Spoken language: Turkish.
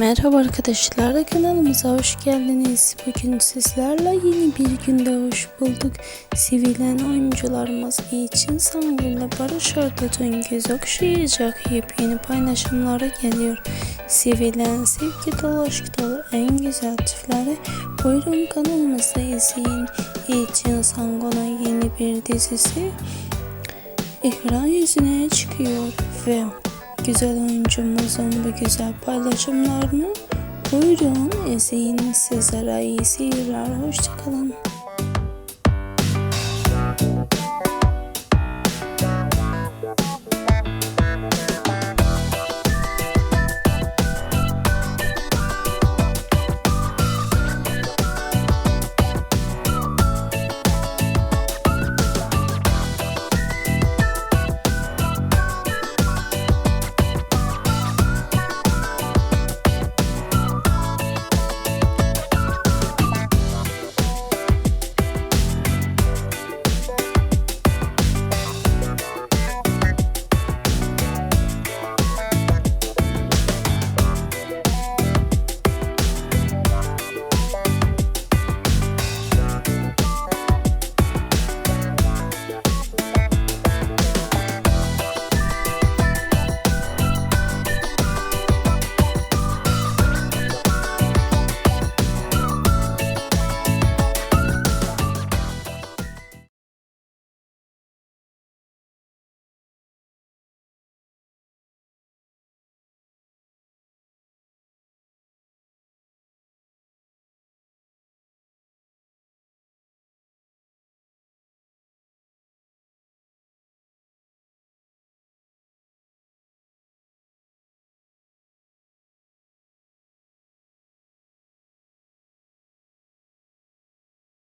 Merhaba arkadaşlar kanalımıza hoş geldiniz. Bugün sizlerle yeni bir günde hoş bulduk. Sevilen oyuncularımız için Sangül'le Barış Arduç'un göz okşayacak yepyeni paylaşımları geliyor. Sevilen sevgi dolu aşk dolu en güzel çiftleri buyurun kanalımızda izleyin. İçin Sangol'un yeni bir dizisi ekran yüzüne çıkıyor ve güzel oyuncumuzun bu güzel paylaşımlarını buyurun izleyin sizlere iyi seyirler hoşçakalın.